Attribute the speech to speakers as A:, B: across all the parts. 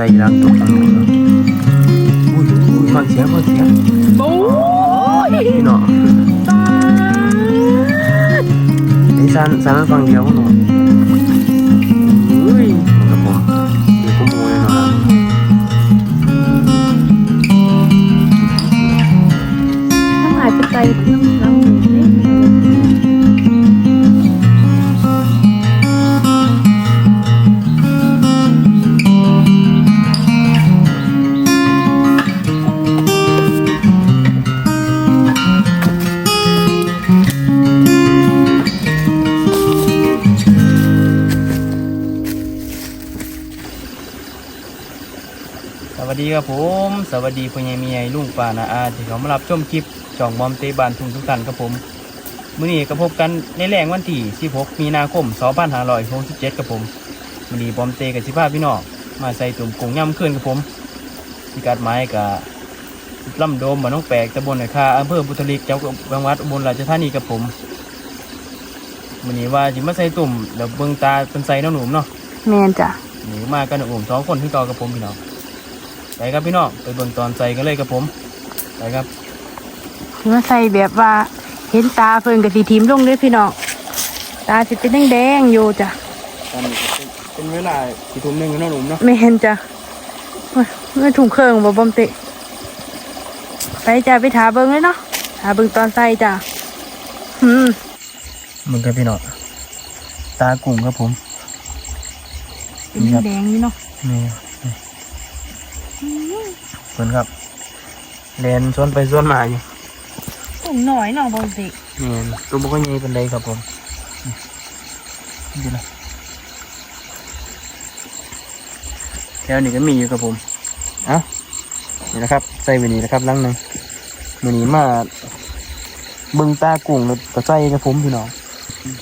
A: ไตรักตกลงมาอุ้ยอุ้ยฟังเสียงฟังเสียง
B: โอ้ย
A: พี่เนาะ
B: ตา
A: ไอ้ซันซันฟังเดียวก็หนูอุ้ยครับผมเดี๋ยวก็มูเลยเนาะ
B: น้ำหายไปไกลน้ำน้ำ
A: ดีครับผม สวัสดีพ่อใหญ่แม่ใหญ่ลุงป้านาอาที่เขามารับชมคลิปช่องบอมเตบานทุงทุกท่านครับผมมื้อนี้ก็พบกันในแรงวันที่16มีนาคม2567ครับผมมื้อนี้บอมเตกับสิพาพี่น้องมาใส่ตุ่มกุ้งย่ำขึ้นครับผมพิกัดไม้กับลำโดมบ้านน้องแปลกตำบลหนอยคาอำเภอบุตริกจังหวัดอุบลราชธานีครับผมมื้อนี้ว่าจิมาใส่ตุ่มเดี๋ยวเบิ่งตาเป็นใส่น้องหนุ่มเนาะ
B: แมนจ้ะ
A: หนีมากันอุ่มสองคนที่ต่อกับผมพี่น้อง ไปครับพี่น้องไปเบิ่งตอนใส่กันเลยกับผมไปครับ
B: มาใส่แบบว่าเห็นตาเพิ่นกับสีทีมลงเลยพี่น้องตาสิเป็นแดงๆอยู่จ้ะ
A: ตอนนี้เป็นเวลาสี่ทุ่มหนึ่งน้องหนุ่มเนาะ
B: ไม่เห็นจ้ะโอ้ยไม่ถุงเครื่องบ่บอมเตะไปจ้ะไปถาเบิ่งเลยเนาะถาเบิ่งตอนใส่จ้ะอืม
A: มึงกับพี่น้องตากุ้งครับผม
B: เป็นแดงๆนี่เนาะ
A: นี่เพิ่นครับแลนส่วนไปส่วนมาอยู่
B: ถุงหน่อยเนาะบอมเตะ
A: นี่ตัวบุกใหญ่เป็นไดครับผมนี่นะแถวนี้ก็มีอยู่ครับผมเอ้านี่นะครับใส่ไปนี่นะครับลังหนึ่งมือนี้มาเบิ่งตากุ้งแล้วก็ใส่ครับผมพี่น้อง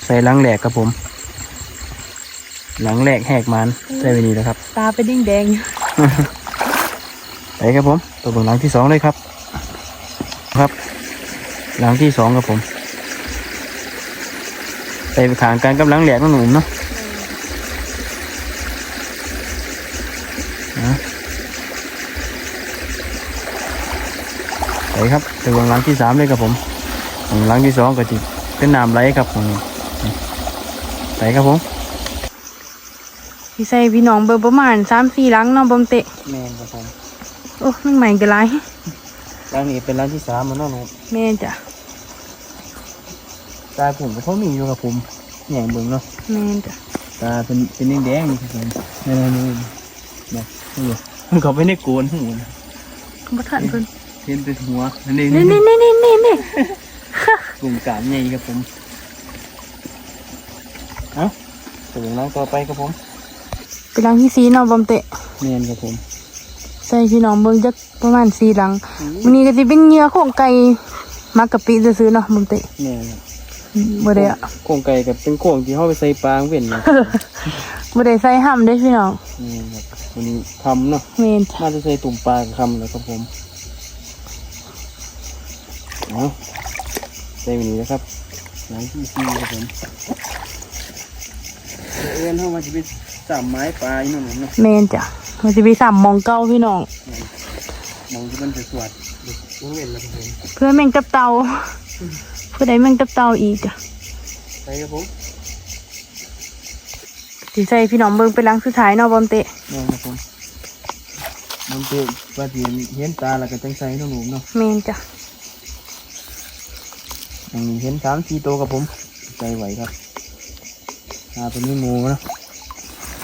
A: ใส่ลังแหลกครับผมหลังแหลกแหกมันใส่ไปนี่นะครับ
B: ตาเป็นแดงๆอยู่
A: ไปครับผม ตัวเบิ่งหลังที่สองเลยครับ ครับ หลังที่สองครับผม ไปขางกันกับหลังแหลกน้องหนุ่มเนาะนะไปครับตัวเบิ่งหลังที่สามเลยครับผมหลังที่สองก็จิเป็นน้ำไหลครับผมไปครับผม
B: สิใส่พี่น้องเบิ่งประมาณ3-4หลังเนาะบอมเตะ
A: แมนครับผม
B: โอ้มันใหม่กันหลาย
A: หลังนี้เป็นหลังที่สามมันเนาะหนุ่ม
B: แม่นจ้ะ
A: ตาผมก็เขามีอยู่กับผมแหน่งเบิ่งเนาะ
B: แม่นจ้ะ
A: ตาเป็นเป็นแดงๆนี่ครับผมนี่นี่นี่นี่นี่มันเขาไปในโกนหูนะ
B: บ่ทันเพิ่น
A: เห็นแต่หัวนี่
B: นี่
A: นี่
B: นี่นี่นี่นี่
A: กลุ่มกามใหญ่ครับผมเอ้าถึงน้องต่อไปครับผม
B: เป็นหลังที่สีเนาะบอมเตะ
A: เนียนครับผม
B: ใส่พี่น้องเบิ่งจักประมาณสี่หลังวันนี้ก็สิเป็นเหยื่อของไก่มักกะปิซื้อๆเนาะบอมเตะ
A: เนียนครับ
B: บ่ได้อะ
A: โครงไก่กับเป็นโครงที่เขาไปใส่ปลาเว้นนะ
B: บ่ได้ใส่ห้ำเด้พี่น้อง
A: เนียนครับวันนี้ทำเนาะ
B: แม่นจ้ะ
A: น่าจะใส่ตุ่มปลากับคำนะครับผมเอาใส่วันนี้นะครับหลังที่สี่ครับผมเอื้อนเข้ามาจะเป็นสามไม้ปลาอีกหน่อยเนาะ
B: แม่นจ้ะ มันสิไปซ้ำหมองเก่าพี่น้อง
A: มองที่มันจะสวดเด็กเว้นแล้วครับผม
B: เพื่อแมงตับเต่าเพื่อได้แมงตับเต่าอีกจ้ะ
A: ไปครับผม
B: สิใส่พี่น้องเบิ่งเป็นหลังสุดท้ายเนาะบอมเตะ
A: นี่ครับผมมันเป็นปลาเทียนเห็นตาแล้วก็จังใส่น้องหนุ่มเนาะ
B: แม่นจ้ะ
A: อย่างนี้เห็นสามสี่ตัวครับผม ใจไหวครับตาเป็นนี่งูเนาะ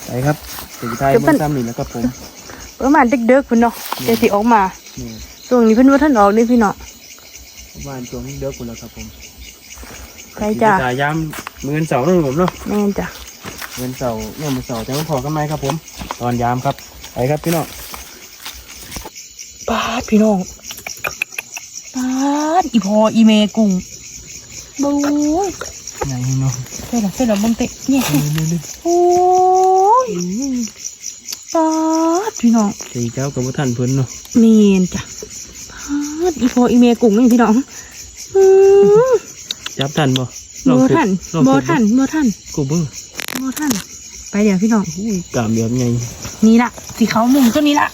A: ไปครับ สุดท้ายมันทำนี่นะครับผม
B: ประมาณเด็กๆพุ่นเนาะเดี๋ยวสิออกมา
A: นี่
B: ช่วงนี้เพิ่นบ่ทันออกเลยพี่น้อง
A: บ้านตัวนี้เด้อคุณแล้วครับผม
B: ไปจ้ะ
A: จ่ายยามเงินเสาร์น้องหนุ่มเนาะ
B: แม่นจ้ะ
A: เงินเสาร์เนี่ยมันเสาร์จะมาพอกันไหมครับผม ตอนยามครับไปครับพี่น้อง
B: ปาดพี่น้องปาดอีพออีเมกุ้งบู๊ย
A: ไหนเนาะ
B: ใส่ละใส่ละบอมเตะเนี่ย
A: เรื่อ ย
B: โอ้ยปาดพี่น้อง
A: ๆสี่เจ้ากับท่านเพิ่นเนาะ
B: เมนจ้ะพาดอีพออีเมกุ้งนี่พี่น้องอืม
A: จับทันบ่
B: โบทัน
A: ลอง
B: โบ
A: ฝึก
B: ทันโบทัน
A: กูเบิ้ง
B: โบทันไปเดี๋ยวพี่น้อง
A: อุ้ยกามแบบไง
B: นี่ละสีขาวมุงตัวนี้ละ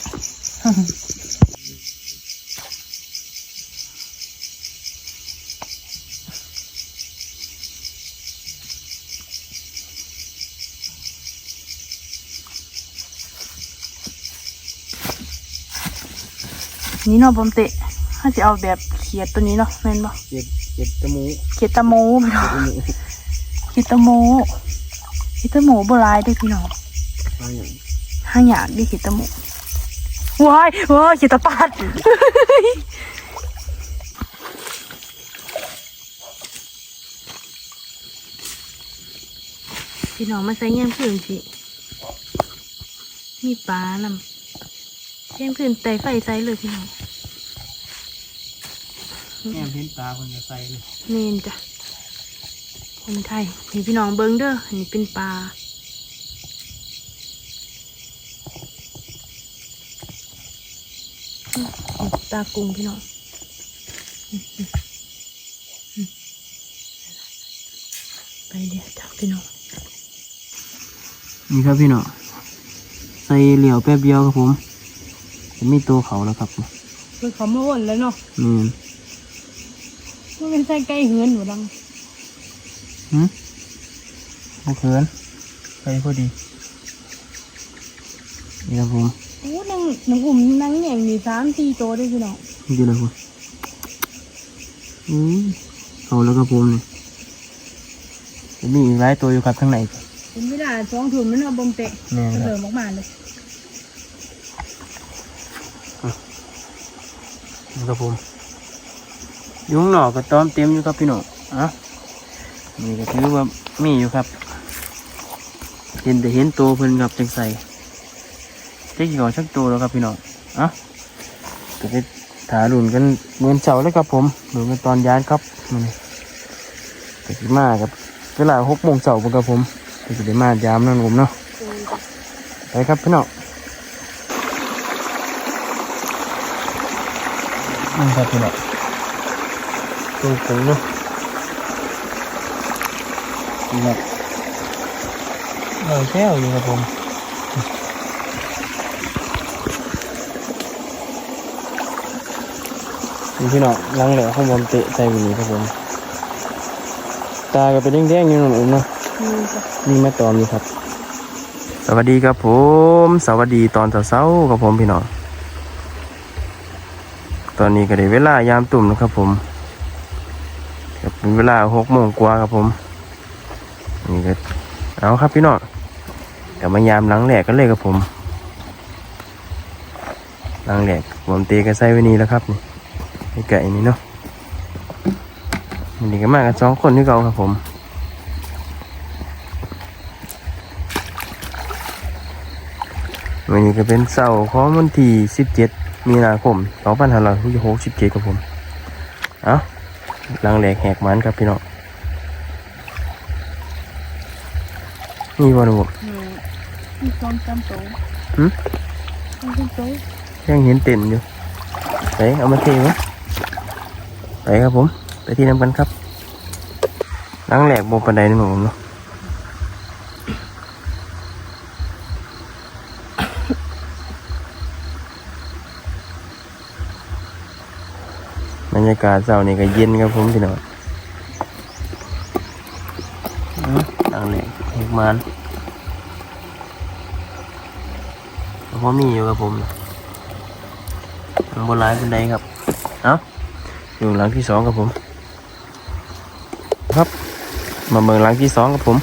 B: นี่เนาะบอมเตะถ้าจะเอาแบบเขียดตัวนี้เนาะแม่นบ่
A: เจ็บเจ็บจมูก
B: เขียดตะโมพี่น้อง
A: จมูก
B: เขียดตะโมเขียดตะโมโบราณได้อพี่น้อง
A: อะไรอย่าง
B: ห้าอยากได้เขียดตะโมว้ายว้ายเขียดตะปาดพี่น้องมาใส่แยมพื้นสิมีปลานำแยมพื้นไตไฟใส่เลยพี่น้อง
A: แง่เพ้นตาคนจะใส่เลย
B: เมนจ้ะคนไทยนี่พี่น้องเบิ้งเด้ออันนี้เป็นปลาอืมนี่ตากุ้งพี่น้องอืมอืมอืมไปเดี๋ยวจ้ะพี่น้อง
A: นี่ครับพี่น้องใส่เหลี่ยวแป๊บเดียวครับผมจะมีตัวเขาแล้วครับ
B: เพิ่งเขามาวนแล้วเนาะ
A: นี่
B: มันเป็นใส่ไก่เหือนหนูดัง
A: หืมโอเคินใส่พอดีนี่ครับผม
B: โอ้นังนังอุ่มนังแหน่งมีสามสี่ตัวด้วยพี่น้อง
A: นี่เลยคุณอืมเขาแล้วครับผมนี่จะมีอีกหลายตัวอยู่ครับข้างใน
B: เป็นไม่ได้สองถุงมันเอาบมเตะ
A: นี่
B: กระ
A: ค
B: เดิ
A: รับ
B: มออกมาเลย
A: นี่ครับผมอ ยุงหน่อก็ต้อมเต็มอยู่ครับพี่น้องอะนี่ก็ถือว่ามีอยู่ครับ เห็นแต่เห็นตัวเพิ่นครับจังใส่เจ๊กี่ก่อนชักตัวแล้วครับพี่น้องอะก็ไปถาลุ่นกันเหมือนเสาเลยครับผมหรือเป็นตอนย้านครับมันก็สิมาครับเวลาหกโมงเสาร์ครับผมก็จะได้มายามนั่นผมเนาะไปครับพี่น้องนี่ครับพี่น้อง ตัวผงเนาะนี่ครับลอยแก้วอยู่ครับผมนี่พี่น้องล้างแหล่ข้างบนเตะใส่บุหรี่ครับผม ตาก็เป็นแดงๆอยู่นั่นเองเนาะ
B: นี่จ้ะ
A: นี่แม่ตอมนี่ครับ สวัสดีครับผม สวัสดีตอนเช้าๆครับผมพี่น้อง ตอนนี้ก็ได้เวลายามตุ่มนะครับผม เป็นเวลาหกโมงกว่าครับผมนี่ก็เอาครับพี่น้องกลับมายามหล้างแหลกกันเลยครับผมหล้างแหลกผมเตะก็ใส่ไว้นี่แล้วครับนี่ไอไก่นี่เนาะมันนี่ก็มากันสองคนที่เก่าครับผมวันนี้ก็เป็นเสาร์ของวันที่ 17 มีนาคม 2567ครับผม เอา ลังแหลกแหกมันครับพี่น้องนี่วันบุ
B: อืมมีซ้อมจำโต
A: หืม
B: ซ้อมจำโต
A: ยังเห็นเต็มอยู่ไปเอามาเทไว้ไปครับผม ไปที่น้ำกันครับลังแหลกบนปันไดนี่หนูเนาะากาศเสาร์นี่ก็เย็นครับผมพี่น้องอื้อลังแหลกแหกมันเพราะมีอยู่กับผมนะมันบนร้ายเป็นไดครับ เอ้าอยู่หลังที่สองครับผม ครับ มาเมืองหลังที่สองครับผม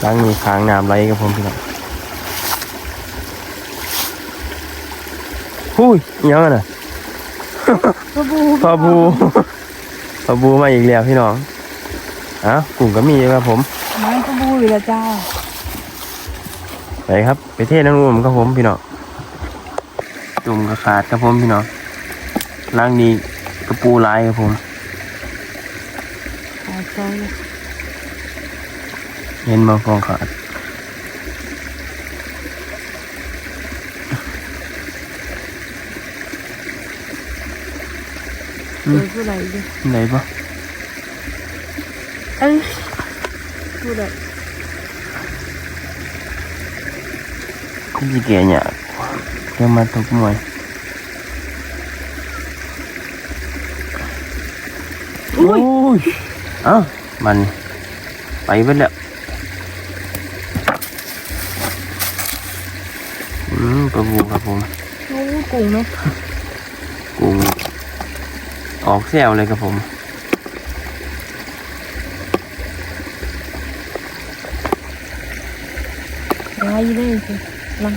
A: หลังนี้ทางน้ำไหลครับผมพี่น้องหุ้ยอิหยังอะน่ะ
B: ปลาบู
A: ปลาบูปลาบูมาอีกแล้วพี่น้องอะกลุ่มก็มีอยู่ครับผม
B: ไม้ปลาบูอยู่และจ้า
A: ไปครับ ไปเทน้ำรวมครับผมพี่น้องจุ่มกระขาดครับผมพี่น้องล่างนี้กระปูลายครับผม
B: หาซอยเลย
A: เห็นมาฟองขาด
B: เจอผู้ใดดิ
A: ไหนปะ
B: เอ้ยผู้ใด
A: ที่เกียเนี่ยเดี๋ยวมาทุกมวย
B: อุ้ย
A: ยเอ้ามันไปไปแล้วอืมปลาบูครับผม
B: โอ้กุ้งไหม
A: กุ้งออกแซวเลยครับผม
B: ลายเลยสิลัง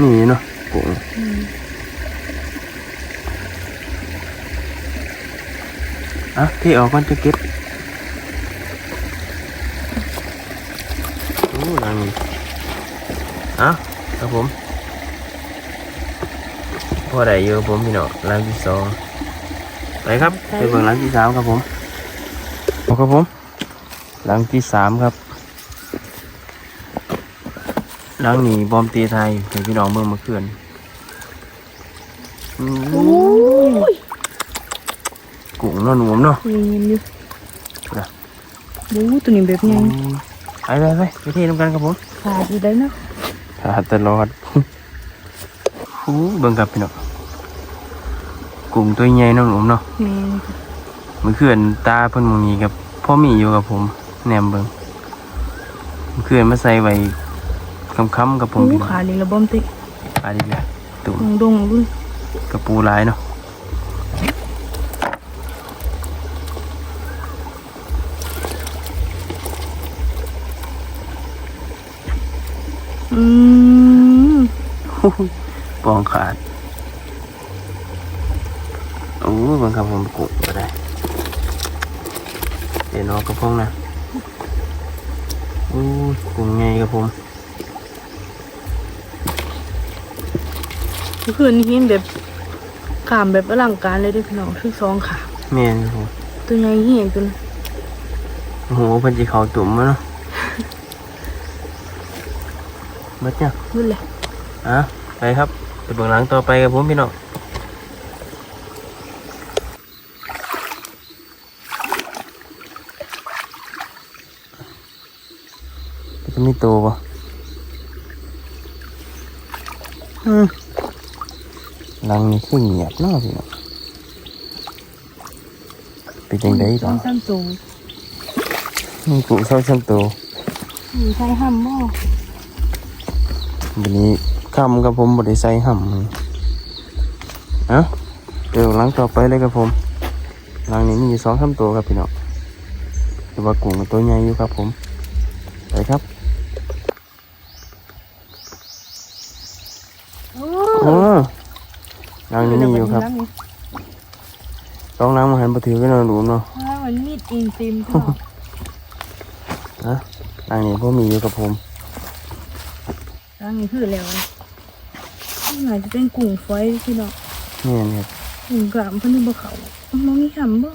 A: นี่เนาะกุ้ง
B: อืม
A: อะที่ออกก่อนจะเก็บโอ้ลังนี้อะครับผมพอได้เยอะผมพี่น้องลังที่สอง ไปครับไปเบิ่งลังที่สามครับผมเอาครับผมลังที่สามครับลังนี้บอมตีไทยให้พี่น้องเมืองมาเขื่อนอืม
B: โอ้ย
A: กุ้งเนาะหนุ่มเนาะ
B: เย็นๆอยู่
A: น่ะ
B: บูตัวนี้แบบไง
A: ไปไปไปไปเที่ยวกันครับผม
B: ขาดอยู่ได้เนาะ
A: ขาดตลอดโอ้เบิ่งกับพี่น้อง กุ้งตัวใหญ่เน้องหนุ่มเนาะ
B: แม่น
A: มันเขื่อนตาเพิ่นหมองนี้กับพ่อมีอยู่กับผมแหนมเบิ่งมันเขื่อนมาใส่ไว้ค้ำๆกับผม
B: โอ้
A: พี่น้อง
B: ขาดีละบอมติ
A: อาดีเลยตุ่ม
B: ดงดงๆด้วย
A: กระปูหลายเนาะ
B: อืม
A: ปองขาดโอ้เบิ่งครับผมกุ้งก็ได้เดี๋ยวน้องกระพงนะโอ้ยกุ้งใหญ่ครับผม
B: เมื่อคืนนี้เห็นแบบขามแบบอลังการเลยเด้วยพี่น้องคือสองขา
A: แม่นครับผม
B: ตัวใหญ่เหี้ยจน
A: โอ้โหเพันจีเขาตุ่มมาเนาะเบิดเนี่ยง
B: นู่นแหละ
A: อะไปครับไปเบื้องหลังต่อไปกับผมพี่น้อง จะมีตัวปะอืมหลังนี้คือเงียบเนาะพี่น้องเป็นจังได
B: ส
A: ต่
B: อ
A: อง
B: สามตัว
A: มีกูเศร้าช้ำตัว
B: มีใช้ห้ามบ่
A: วันนี้คำกับผมบริใส่ห่ำเอ้าเดี๋ยวหลังต่อไปเลยครับผมหลังนี้มีอยู่สองสามตัวครับพี่น้องแต่ว่ากุ้งตัวใหญ่อยู่ครับผมไปครับ
B: โอ้
A: โอ้ห ลังนี้มีอยู่ครับต้องล้างมาหันมาถือกันหน่อยหนูเนาะ
B: ว้าวมันมีดอินติมพ่อ
A: นะหลังนี้พวกมีอยู่กับผม
B: ร่างนี้คือแล้วนะนี่อาจจะเป็นกุ้งฝอยพี่น้อง
A: นี่นครับ
B: กุ้งกลามเพิ่นที่บ่เขามองนี่ห้ามบ่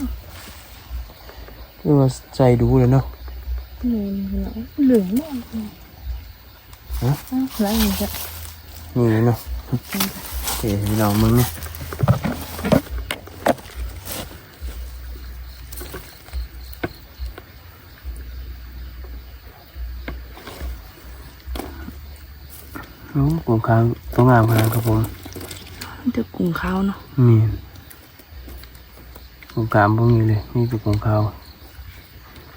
A: คือว่าใจดูเลยเนาะ
B: แม่นพี่น้องเหลืองบ่
A: ฮะ
B: อ้าวหลายอย่างจ้ะ
A: นี่เนาะโอเค พี่น้องมึงเนี่ยโอ้กุ้งค้างต้องงามขนาดครับผม
B: มันจะกุ้งขาวเนาะ
A: นี่กุ้งกามพวกนี้เลยนี่เป็นกุ้งขาว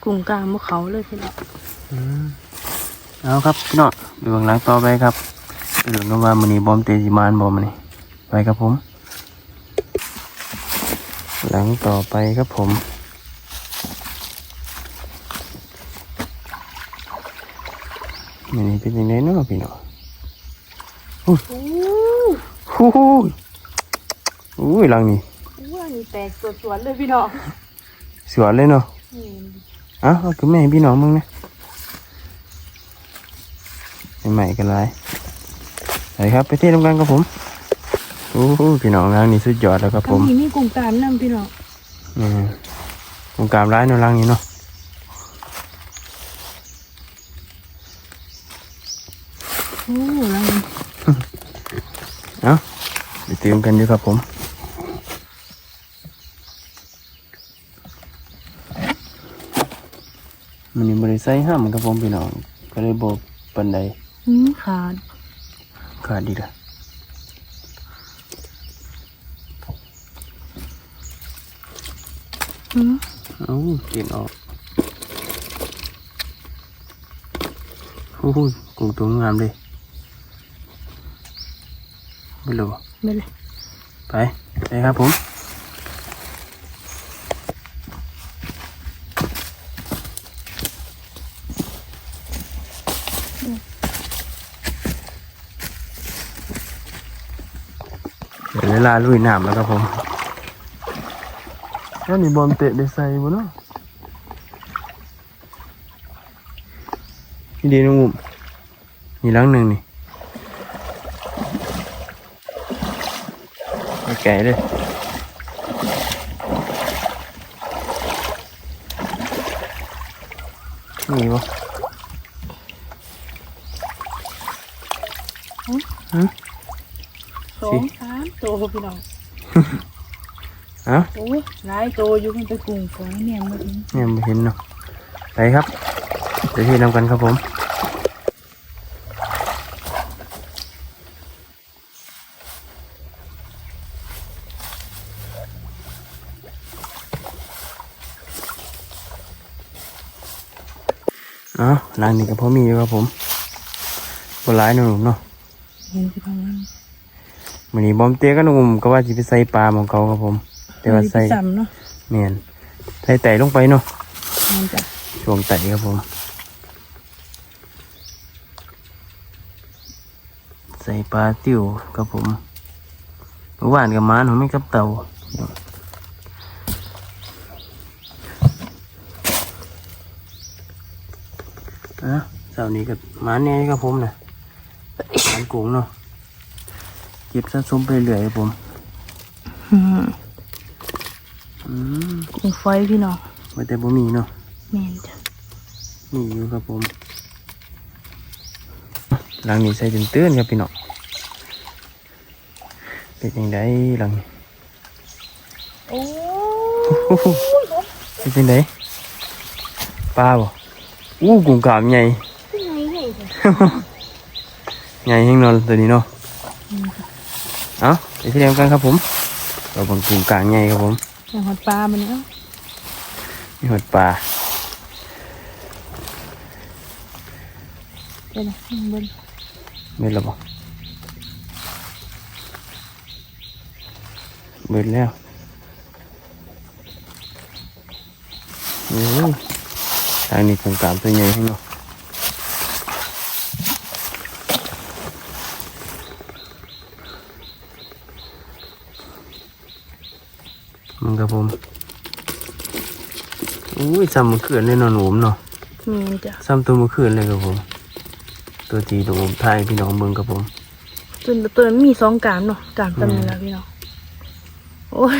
B: กุ้งกลามบ่เขาเลยพี่น้อง
A: เอาครับพี่น้องเดี๋ยวหลังต่อไปครับไปดูกันว่ามันนี้บอมเตจิมานบอมมันนี่ ไปครับผม หลังต่อไปครับผมนนี้เป็นยังไงเนาะพี่น้อง
B: โอ้
A: ฮู้ฮู้อุ้ยหลังนี้
B: ว่านี่แตกสวนๆเลยพี่น้อง
A: สวยเลยเนาะอ้าเอคือแม่พี่น้องมึงนะใหม่กันเลยไปครับ ไปเที่ยวกันครับผม โอ้โหพี่น้องหลังนี้สุดยอดแล้วครับผม
B: ทำนี่มีกุ้งกลามนํพี่น้อง
A: อืมวงการร้ายเนอะลังนี้เนาะ
B: โอ้ลังนี้
A: เอ้าไปเตรียมกันอยู่ครับผมมันยังบริใส่ห้ามครับผมพี่น้องก็เลยบอกปันใด
B: อืมขาด
A: ขาดดีละ
B: อืม
A: เอ้าเปลี่ยนออกโอ้ยกุ้งตัวงามเลยไม่รู้
B: ไม่เลย
A: ไปไปครับผมเดี๋ยวเวลาลุยน้ำแล้วครับผม แล้วนี่บอลเตะได้ใส่บ่เนาะนี่ดีน้องอุ้มนี่หลังหนึ่งนี่ไปไก่เลยนี่บ่
B: สองสามโตพี่น้อง
A: เอ้า
B: โอ้ยหลายโตอยู่มันไปกลุ่มของเนี่ยมัน
A: ยังไม่เห็นเนาะไปครับเดี๋ยวที่นำกันครับผมเอ้าหลังนี้ก็พอมีอยู่ครับผมบนร้ายหนุ่มๆเนาะ
B: เห็นพี่น้องมัน
A: วันนี้บอมเตี้ยก็หนุ่มก็ว่าจะไปใส่ปลาของเขาครับผม แต่ว่าใส่
B: ซ้ำเนาะ
A: เมียนใส่ไต่ลงไปเนาะ
B: มันจะ
A: ช่วงไต่ครับผม ใส่ปลาติ๋วครับผมเมื่อวานกับม้านผมไม่กับเต่าอะเสาร์นี้กับม้านเนี่ยครับผมนะม้านกุ้งเนาะเก็บสะสมไปเรื่อยครับผม
B: อืม
A: อืม
B: กลุ่มไฟพี่น้อง
A: ว่าแต่บ่มีเนาะ
B: แม่นจ้ะ
A: มีอยู่ครับผมหลังนี้ใส่จนเตือนครับพี่น้องเป็นยังไงหลังนี้
B: โอ้
A: โอ้โหเป็นยังไงปลาบ่อู้กุ้งกามใหญ่
B: เป็นไงไงจ้ะ
A: ใหญ่แห้งนอนตัวนี้เนาะเอาไปที่เดียวกันครับผมเราบังกุ้งกลางใหญ่ครับผม
B: อย่างหอดปลามันเนาะ
A: มีหอดปลา
B: เป็นไงข้างบน
A: เบ็ดแล้วบ่เบ็ดแล้วโอ้ยทางนี้กุ้งกลางตัวใหญ่ให้เนาะ ครับผมอุ้ยซ้ำเมื่อคืนเลยเนอนหนุ่มเนาะ
B: แม่นจ้ะ
A: ซ้ำตัวเมื่อคืนเลยครับผม ตัวจีตัวผมไทยพี่น้องเบิ่งครับผม
B: ตัวตัวนั้นมีสองกามเนาะกามตำนึงแล้วพี่น้องโอ้ย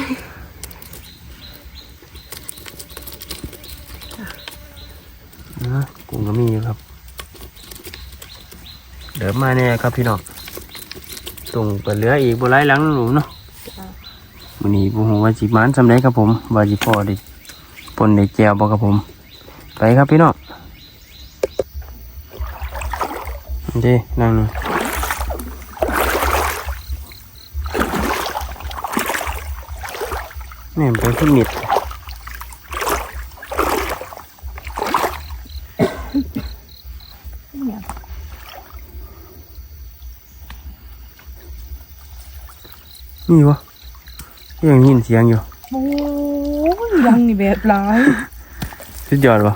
A: นะกุ้งก็มีอยู่ครับ เดี๋ยวมาเนี่ยครับพี่น้องตรงไปเหลืออีกบัหลายหลังหนูเนาะ วันนี้ผมว่าจิมานสำเร็จครับผมว่าจิพอด้ปนได้แจวบ่ครับผม ไปครับพี่น้องโอเคนั่งนึ่ม่นไปขึ้นมิดนี่วะ ยังยินเสียงอยู่
B: โอ้ยยังนี่แบบหลาย
A: สุดยอดวะ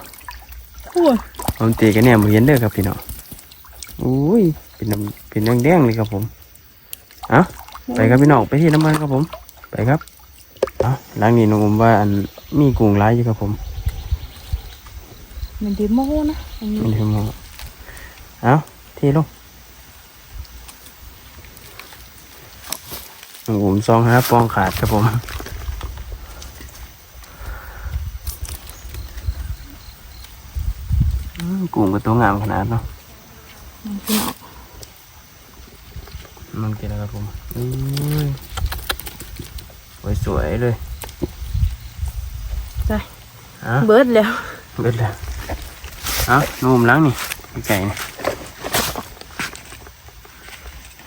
B: โอ้ย
A: ผมตีกันเนี่ยมาเห็นเด้อครับพี่น้องอุ้ยเป็นน้ำเป็นแดงๆเลยครับผมเอะไปครับพี่น้องไปที่น้ำมันครับผม ไปครับเอะหลังนี้น้องผมว่าอันมีกุ้งร้ายอยู่ครับผม
B: มันดีโมนะอันนี้
A: ไม่ได้มองเอ้าเทลงน้อง ผมซองหาปองขาดครับผมอืมกุ้งก็ตัวงามขนาดเนาะ
B: พี่น้อง
A: มันกินแล้วครับผมอุ้ยโอ้ยสวยเลย
B: ไป
A: อะ
B: เบิดแล้ว
A: เบ็ดแล้วเอะนุ่มล้างนี่ไก่นี่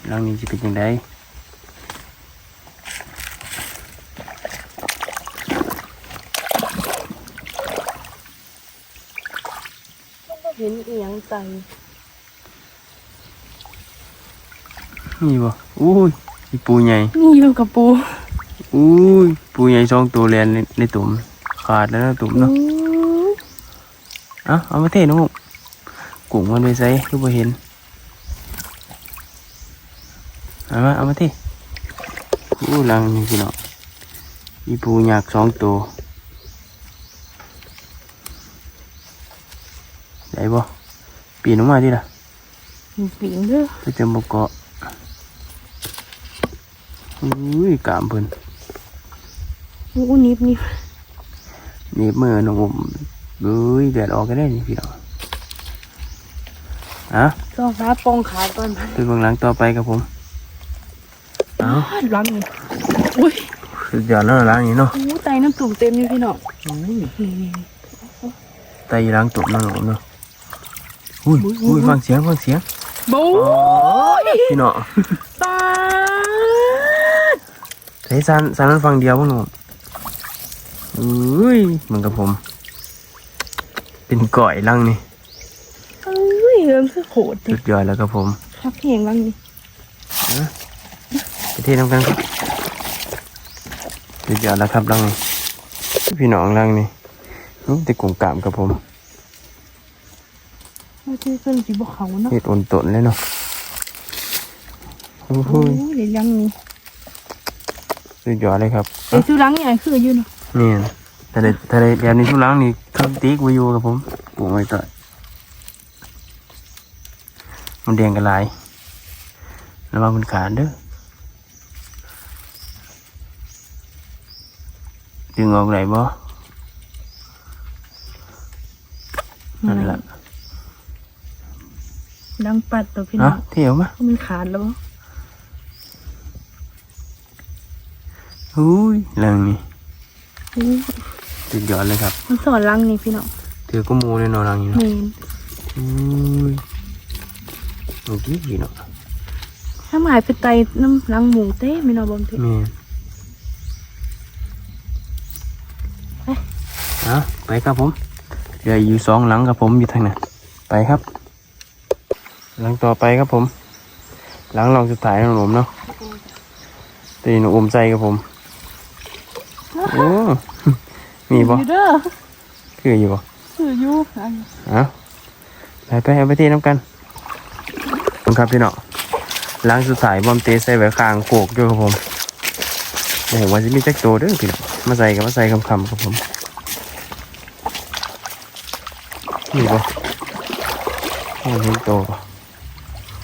A: หลังนี้จะเป็นยังไง
B: เห็น อีหยังใจ
A: นี่บ่อุ้ยมีปูใหญ่
B: นี่อยู่กับปู
A: อุ้ยปูใหญ่สองตัวแลนในในตุ่มขาดแล้วนะตุ่มเนาะเอาเอามาเทน้องมุกกุ้งมันไปใส่คือบ่เห็นเอามาเอามาเทอู้ลังนี่พี่น้องมีปูหยากสองตัวได้บ่ ปีนออกมาดิล่ะ
B: มีปิงเด้อ
A: ไปเจอหมกเกาะอุ้ยกามเพิ่น
B: อู้นิบนิบ
A: หนี่มือน้องมุกเอ้ยแดดออกกันได้นี่พี่น้องอะ
B: ต้องฟ้าปองขาก่อน
A: ไปเบื้องหลังต่อไปครับผมเอา
B: ล้างนี่อุ้ย
A: สุดยอดแล้วล้างนี้เนาะ
B: อู้ไตน้ำตุ่มเต็มอยู่พี่น้อง
A: ไตล้างตุ่มนั่นหรอเนาะ อุ้ยอุ้ยฟังเสียงฟังเสียง
B: บู๊ย
A: พี่เนาะ
B: ตาด
A: ใช้ซันซันนั้นฟังเดียวพ่อหนุ่มอุ้ยเหมือนกับผม เป็นก่อยลังนี่
B: เอ้ยเริ่มคือโหด
A: สุดยอดแล้วครับผม
B: ครับเพียงล้างนี่
A: ไปเทน้ำกันครับสุดยอดแล้วครับลังนี่พี่น้องลังนี่นี่แต่กลุ่มกามครับผม
B: ไม่ใช่เพิ่นสิบ่เขาเนาะ
A: เห็ดอ่อนตนเลยเนาะโอ้โห
B: โอ้ยเดี๋ยวล้างนี่
A: สุดยอดเลยครับ
B: ไอ้ซื้อล้างนี่ไอ้คืออยู่เนาะ
A: นี่นะทะเลทะเลแบบนี้ทุลังนี่เครื่องติ๊กไว้อยู่ครับผมปลูกไว้ต่อยมันแดงกันหลายระวังมันขาดเด้อดึงออกไหนบ่นั่นแหละ
B: ล้างปัดตัวพี่น้
A: เนาะ
B: อง
A: เที่ยวมา
B: มันขาดแล้วบ่
A: อุ้ยเรื่องนี้
B: อู้
A: สุดยอดเลยครับ
B: มันสอนล้างนี่พี่น้อง
A: ถือก็มูเลยเนาะรังนี้เนาะ
B: เมน
A: อุ้ยเมื่อกี้พี่เนาะ
B: ถ้าหมายไปไตน้ำล้างหมูเต้ไม่นอนบอมเต้
A: แม่น
B: ไป
A: เอาไปครับผมเหลืออยู่สองหลังครับผมอยู่ทางนั้นไปครับ หลังต่อไปครับผม หลังรองสุดท้ายของผมเนาะตีหนูอมใจครับผมโอ้มีบ่
B: อยู่เด้อ
A: คืออยู่บ่
B: คืออยู่อัน
A: เอาไปไปเอาไปเทน้ำกันขอบคุณครับพี่เนาะหลังสุดท้ายบอมเตใส่ไว้ข้างโขกด้วยครับผมโอ้โหวันจะมีแจ็คโตเด้อพี่เนาะมาใส่กับมาใส่คำคำๆครับผมนี่บ่โอ้เห็นโตบ่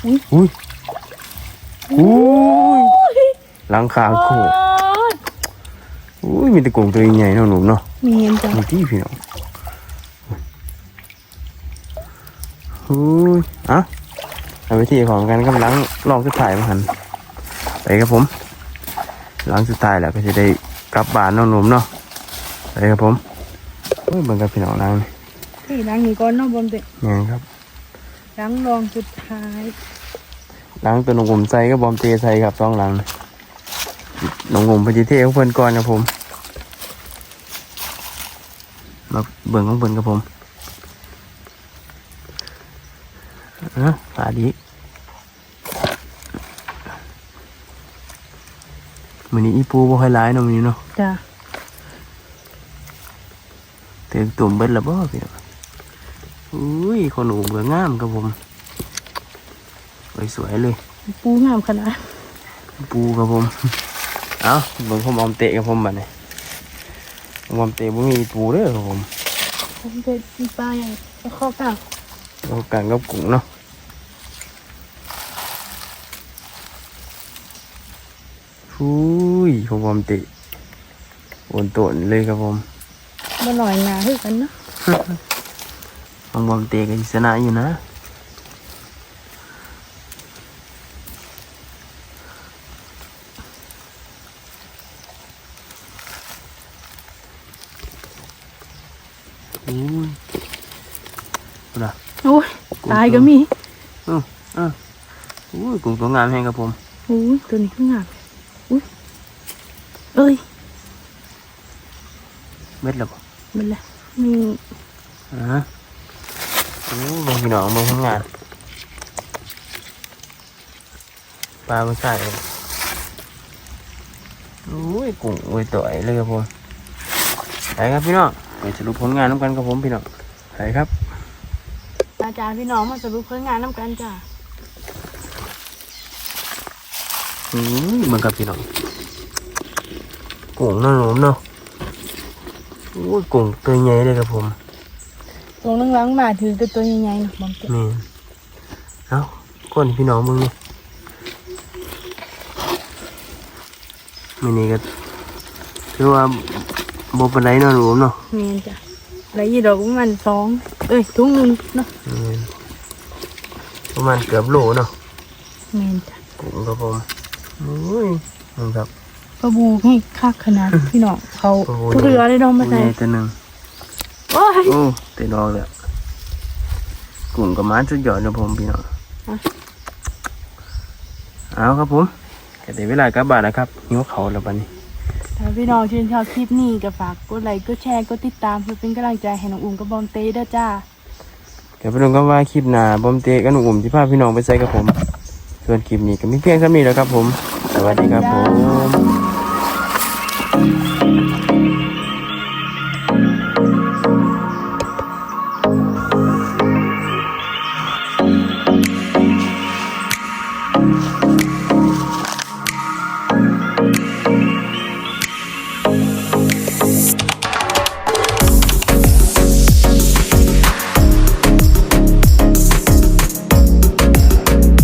A: อุ้ยอุ้ยอุ้ยหลังคางโขกอุ้ยมีแตะกงตัวใหญ่ๆเนาะหนุ่มเนาะ
B: มีเงินจัง
A: มีที่พี่น้องอุ้ยอะเอาไปที่ของกันกำลังลองสุดท้ายมาหันไปครับผมหลังสุดท้ายแล้วก็จะได้กลับบ้านเน้องหนุ่มเนาะไปครับผมโอ้ยเบิ่งกับพี่น้องนางนี่
B: นี่ล้างนี่ก่อนเนาะบอมเต้
A: ไงครับ
B: ล้างรองสุดท้าย
A: หลังตัวหนุ่มผมใส่ก็บอมเตใส่ครับสองหลังหนุ่มผมพอดีเทของเพื่อนก่อนครับผมมาเบิ่งของเพื่อนครับผมอะฝาดีมันนี้อีปูบ่ค่อยร้ายเนาะมันนี้เนาะ
B: จ้ะ
A: เต็มตุ่มเบิดและบ่พี่น้อง อุ้ยคนหนูเบืองามครับผมสวยๆเลย
B: ปูงามขนาด
A: ปูครับผม เอาเบิ่งผมออมเตะกับผมบัดนี้ผมออมเตะบ่มีปูเด้อครับผม
B: บอมเต้มีปลาอย่างข้อกลาง
A: เอากันกับกุ้งเนาะอุ้ยผมออมเตะโอนโตนเลยครับผม
B: มาหน่อยงาให้กันเนาะ
A: ผมออมเตะกันชนะอยู่นะอุ้ยนะ
B: โอ้ยตายก็มี
A: อู้อุ้ยกุ้งตัวงามแห้งครับผม
B: อุ้ยตัวนี้ขึ้นงามอุ้ยเอ้ย
A: เม็ดแล้วบ่
B: มันละมี
A: อ่า โอ้ยบางพี่น้องบางทำงานปลาไม่ใส่เลยอุ้ยกุ้งอุ้ยตัวใหญ่เลยครับผมไปครับพี่น้องไปสรุปผลงานน้ำกันครับผมพี่น้องไปครับ
B: อาจารย์พี่น้องมาสรุปผลงานน้ำกันจ้ะ
A: อืมเหมือนกับพี่น้องกุ้งน่าหนมเนาะโอ้ยกุ้งตัวใหญ่เลยครับผม
B: ตรงนึงล้างมาถือตัวใหญ่ๆนะบอมเตะ
A: นี่เอ้าก้นพี่น้องมึงนี่มินี่ก็ถือว่าบปันไดเนาะหนูเนาะ
B: เมียนจ้ะไรยี่ดอกประมาณสองเอ้ยทุ่งหนึ่งเนาะ
A: นี่ประมาณเกือบโลเนาะ
B: เมียนจ้ะ
A: กุ้งครับผมโอ้ยมึงครับ
B: ปลาบูให้คักขนาด พี่น้องเขา
A: โอ้โห
B: ทุกเรือได้ดองมา
A: ตัว
B: ใส่
A: ใหญ่ตัวหนึ่ง
B: โอ้ย
A: โอ้เตะดอกเลยกุ้งกับม้าสุดยอดนะผมพี่น้อง
B: อะ
A: เอาครับผมก็ได้เวลากลับบ้านแล้วครับหิวเขาวแล้วบัดนี้
B: ถ้าพี่น้องชื่นชอบคลิปนี้ก็ฝากกดไลค์กดแชร์กดติดตามเพื่อเป็นกำลังใจให้น้องอุ้มกับบอมเต้ด้วยจ้า
A: เดี๋ยวไปดูกันว่าคลิปหน้าบอมเตะกับหนุ่มอุ่มที่พาพี่น้องไปใส่กับผม ส่วนคลิปนี้ก็มีเพียงเท่านี้แล้วครับผม สวัสดีครับผม